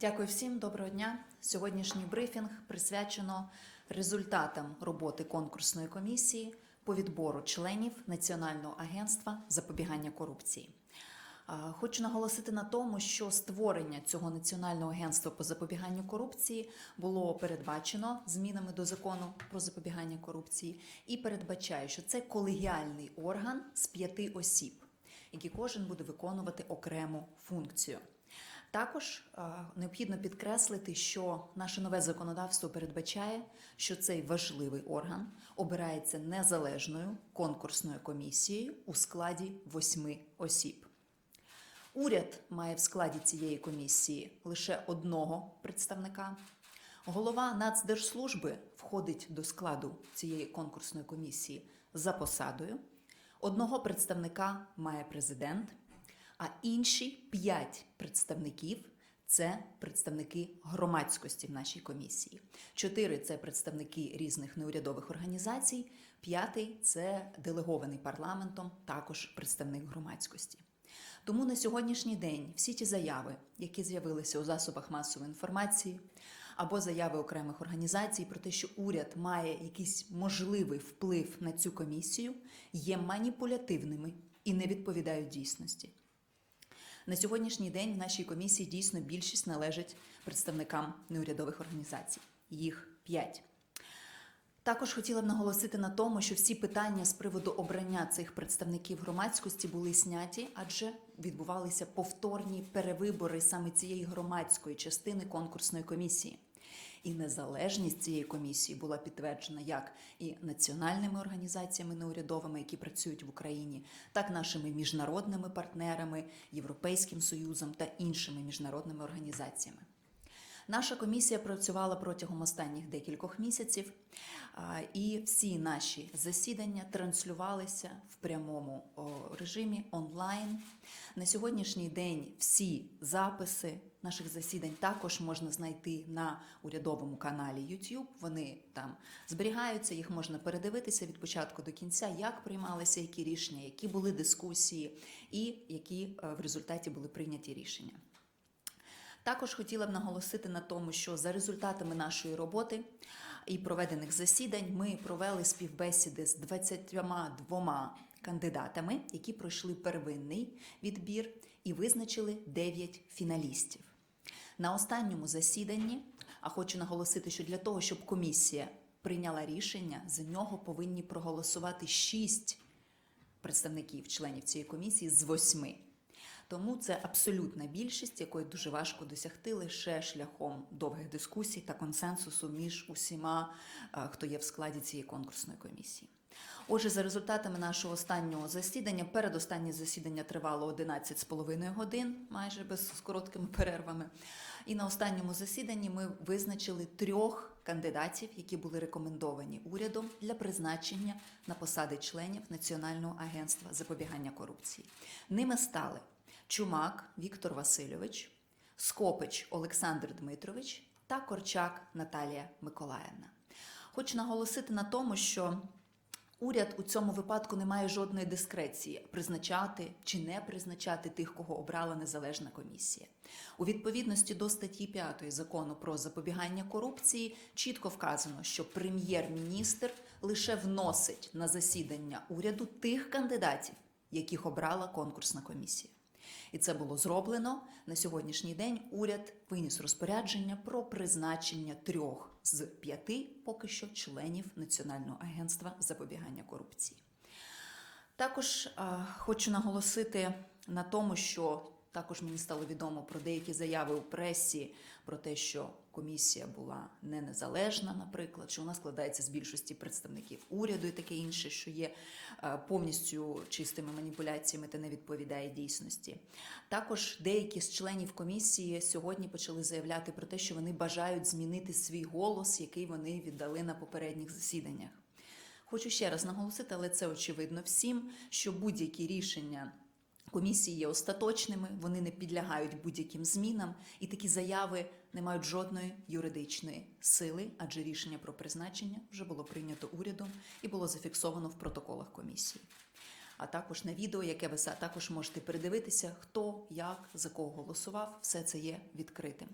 Дякую всім, доброго дня. Сьогоднішній брифінг присвячено результатам роботи конкурсної комісії по відбору членів Національного агентства запобігання корупції. Хочу наголосити на тому, що створення цього національного агентства по запобіганню корупції було передбачено змінами до закону про запобігання корупції і передбачає, що це колегіальний орган з п'яти осіб, який кожен буде виконувати окрему функцію. Також е, необхідно підкреслити, що наше нове законодавство передбачає, що цей важливий орган обирається незалежною конкурсною комісією у складі восьми осіб. Уряд має в складі цієї комісії лише одного представника. Голова Нацдержслужби входить до складу цієї конкурсної комісії за посадою. Одного представника має президент, а інші п'ять представників це представники громадськості в нашій комісії. Чотири це представники різних неурядових організацій. П'ятий це делегований парламентом, також представник громадськості. Тому на сьогоднішній день всі ті заяви, які з'явилися у засобах масової інформації, або заяви окремих організацій про те, що уряд має якийсь можливий вплив на цю комісію, є маніпулятивними і не відповідають дійсності. На сьогоднішній день в нашій комісії дійсно більшість належить представникам неурядових організацій. Їх п'ять. Також хотіла б наголосити на тому, що всі питання з приводу обрання цих представників громадськості були зняті, адже відбувалися повторні перевибори саме цієї громадської частини конкурсної комісії. І незалежність цієї комісії була підтверджена як і національними організаціями неурядовими, які працюють в Україні, так нашими міжнародними партнерами, Європейським Союзом та іншими міжнародними організаціями. Наша комісія працювала протягом останніх декількох місяців, і всі наші засідання транслювалися в прямому режимі онлайн. На сьогоднішній день всі записи наших засідань також можна знайти на урядовому каналі YouTube. Вони там зберігаються, їх можна передивитися від початку до кінця, як приймалися які рішення, які були дискусії, і які е, в результаті були прийняті рішення. Також хотіла б наголосити на тому, що за результатами нашої роботи і проведених засідань ми провели співбесіди з 22 кандидатами, які пройшли первинний відбір і визначили 9 фіналістів. На останньому засіданні, а хочу наголосити, що для того, щоб комісія прийняла рішення, за нього повинні проголосувати 6 представників членів цієї комісії з 8. Тому це абсолютна більшість, якої дуже важко досягти лише шляхом довгих дискусій та консенсусу між усіма, е, хто є в складі цієї конкурсної комісії. Отже, за результатами нашого останнього засідання, передостаннє засідання тривало 11,5 годин, майже без з короткими перервами. І на останньому засіданні ми визначили трьох кандидатів, які були рекомендовані урядом для призначення на посади членів Національного агентства запобігання корупції. Ними стали Чумак Віктор Васильович, Скопич Олександр Дмитрович та Корчак Наталія Миколаївна. Хочу наголосити на тому, що уряд у цьому випадку не має жодної дискреції призначати чи не призначати тих, кого обрала незалежна комісія. У відповідності до статті 5 закону про запобігання корупції чітко вказано, що прем'єр-міністр лише вносить на засідання уряду тих кандидатів, яких обрала конкурсна комісія. І це було зроблено на сьогоднішній день. Уряд виніс розпорядження про призначення трьох з п'яти поки що членів Національного агентства запобігання корупції. Також а, хочу наголосити на тому, що також мені стало відомо про деякі заяви у пресі про те, що комісія була не незалежна, наприклад, що вона складається з більшості представників уряду і таке інше, що є е, повністю чистими маніпуляціями та не відповідає дійсності. Також деякі з членів комісії сьогодні почали заявляти про те, що вони бажають змінити свій голос, який вони віддали на попередніх засіданнях. Хочу ще раз наголосити, але це очевидно всім, що будь-які рішення. Комісії є остаточними, вони не підлягають будь-яким змінам, і такі заяви не мають жодної юридичної сили, адже рішення про призначення вже було прийнято урядом і було зафіксовано в протоколах комісії. А також на відео, яке ви також можете передивитися, хто, як, за кого голосував, все це є відкритим.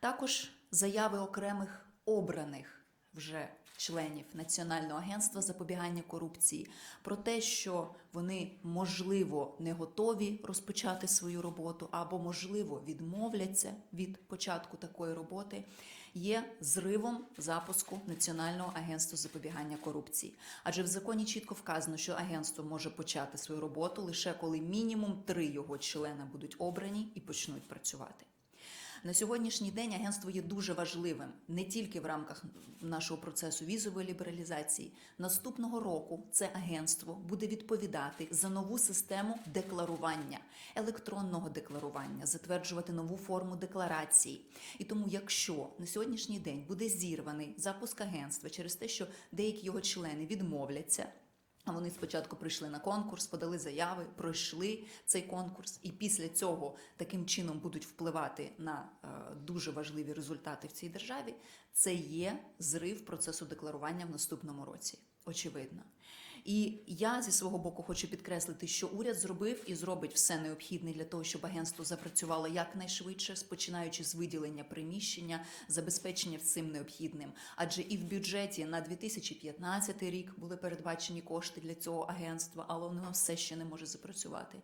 Також заяви окремих обраних вже членів Національного агентства запобігання корупції про те, що вони можливо не готові розпочати свою роботу або можливо відмовляться від початку такої роботи, є зривом запуску Національного агентства запобігання корупції. Адже в законі чітко вказано, що агентство може почати свою роботу лише коли мінімум три його члени будуть обрані і почнуть працювати. На сьогоднішній день агентство є дуже важливим не тільки в рамках нашого процесу візової лібералізації. Наступного року це агентство буде відповідати за нову систему декларування, електронного декларування, затверджувати нову форму декларації. І тому, якщо на сьогоднішній день буде зірваний запуск агентства через те, що деякі його члени відмовляться. Вони спочатку прийшли на конкурс, подали заяви, пройшли цей конкурс, і після цього таким чином будуть впливати на е, дуже важливі результати в цій державі. Це є зрив процесу декларування в наступному році. Очевидно. І я зі свого боку хочу підкреслити, що уряд зробив і зробить все необхідне для того, щоб агентство запрацювало якнайшвидше, починаючи з виділення приміщення, забезпечення цим необхідним. Адже і в бюджеті на 2015 рік були передбачені кошти для цього агентства, але воно все ще не може запрацювати.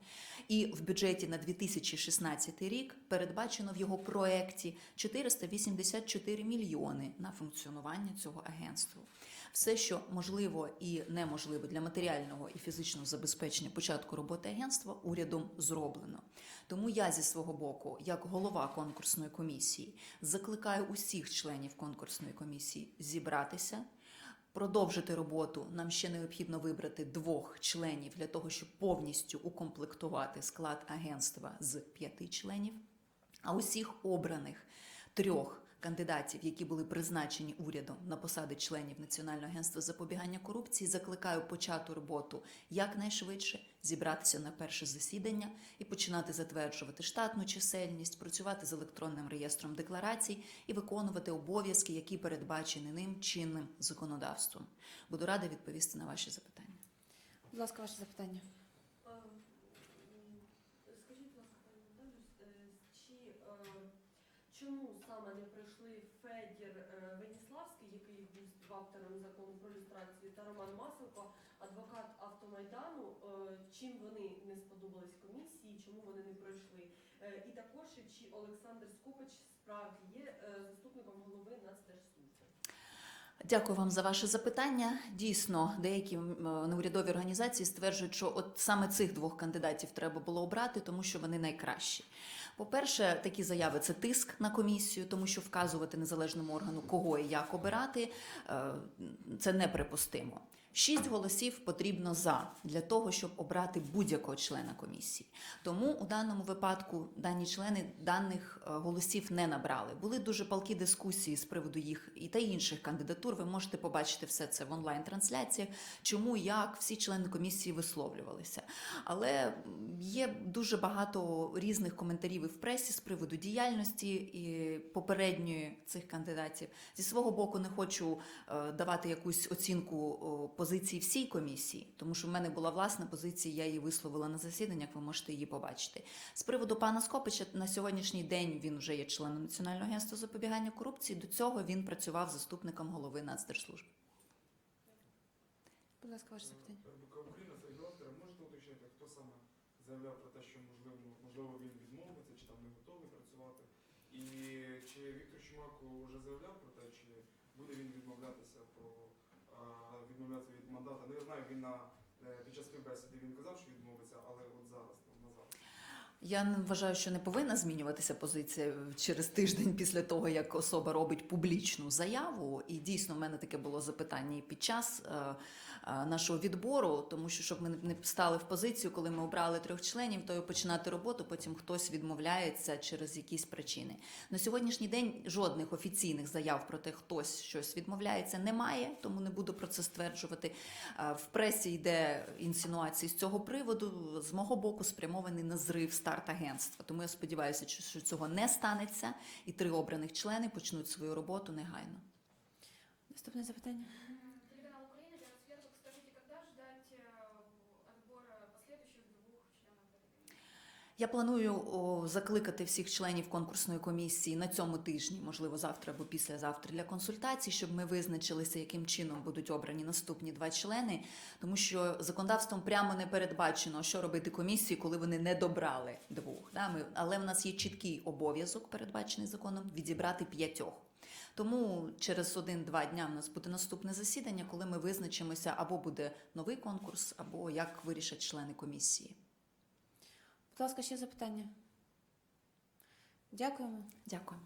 І в бюджеті на 2016 рік передбачено в його проекті 484 мільйони на функціонування цього агентства. Все, що можливо і неможливо для матеріального і фізичного забезпечення початку роботи агентства, урядом зроблено. Тому я зі свого боку, як голова конкурсної комісії, закликаю усіх членів конкурсної комісії зібратися. Продовжити роботу нам ще необхідно вибрати двох членів для того, щоб повністю укомплектувати склад агентства з п'яти членів. А усіх обраних трьох кандидатів, які були призначені урядом на посади членів Національного агентства запобігання корупції, закликаю почати роботу якнайшвидше, зібратися на перше засідання і починати затверджувати штатну чисельність, працювати з електронним реєстром декларацій і виконувати обов'язки, які передбачені ним чинним законодавством. Буду рада відповісти на ваші запитання. Будь ласка, ваше запитання. Чому саме не прийшли Федір е, Веніславський, який був автором закону про люстрацію, та Роман Масенко, адвокат автомайдану? Е, Чим вони не сподобались комісії, чому вони не пройшли? Е, І також чи Олександр Скопич справді є заступником голови Нацдержслужби? Дякую вам за ваше запитання. Дійсно, деякі неурядові організації стверджують, що от саме цих двох кандидатів треба було обрати, тому що вони найкращі. По-перше, такі заяви це тиск на комісію, тому що вказувати незалежному органу, кого і як обирати, е, це неприпустимо. Шість голосів потрібно за для того, щоб обрати будь-якого члена комісії. Тому у даному випадку дані члени даних е, голосів не набрали. Були дуже палкі дискусії з приводу їх і та інших кандидатур. Ви можете побачити все це в онлайн-трансляціях. Чому як всі члени комісії висловлювалися. Але є дуже багато різних коментарів і в пресі з приводу діяльності і попередньої цих кандидатів. Зі свого боку, не хочу е, давати якусь оцінку позиції всій комісії, тому що в мене була власна позиція, я її висловила на засіданнях. Ви можете її побачити. З приводу пана Скопича на сьогоднішній день він вже є членом Національного агентства запобігання корупції. До цього він працював заступником голови Нацдержслужби. Будь ласка, ваше запитання. Україна можете уточнити, хто саме заявляв про те, що можливо, можливо він відмовиться, чи там не готовий працювати? І чи Віктор Чумак вже заявляв про те, чи буде він відмовлятися відмовлятися від мандата? Ну я знаю, він на е, під час співбесіди він казав, що відмовиться, але от зараз там назад. Я вважаю, що не повинна змінюватися позиція через тиждень після того, як особа робить публічну заяву. І дійсно в мене таке було запитання і під час е, нашого відбору, тому що щоб ми не- стали в позицію, коли ми обрали трьох членів, то і починати роботу, потім хтось відмовляється через якісь причини. На сьогоднішній день жодних офіційних заяв про те, хтось щось відмовляється, немає, тому не буду про це стверджувати. Е, В пресі йде інсинуації з цього приводу. З мого боку спрямований на зрив старт агентства. Тому я сподіваюся, що цього не станеться, і три обраних члени почнуть свою роботу негайно. Наступне запитання. Я планую закликати всіх членів конкурсної комісії на цьому тижні, можливо, завтра або післязавтра, для консультацій, щоб ми визначилися, яким чином будуть обрані наступні два члени, тому що законодавством прямо не передбачено, що робити комісії, коли вони не добрали двох. Да? Ми, але в нас є чіткий обов'язок, передбачений законом, відібрати п'ятьох. Тому через один-два дня в нас буде наступне засідання, коли ми визначимося, або буде новий конкурс, або як вирішать члени комісії. Будь ласка, ще запитання. Дякуємо. Дякую.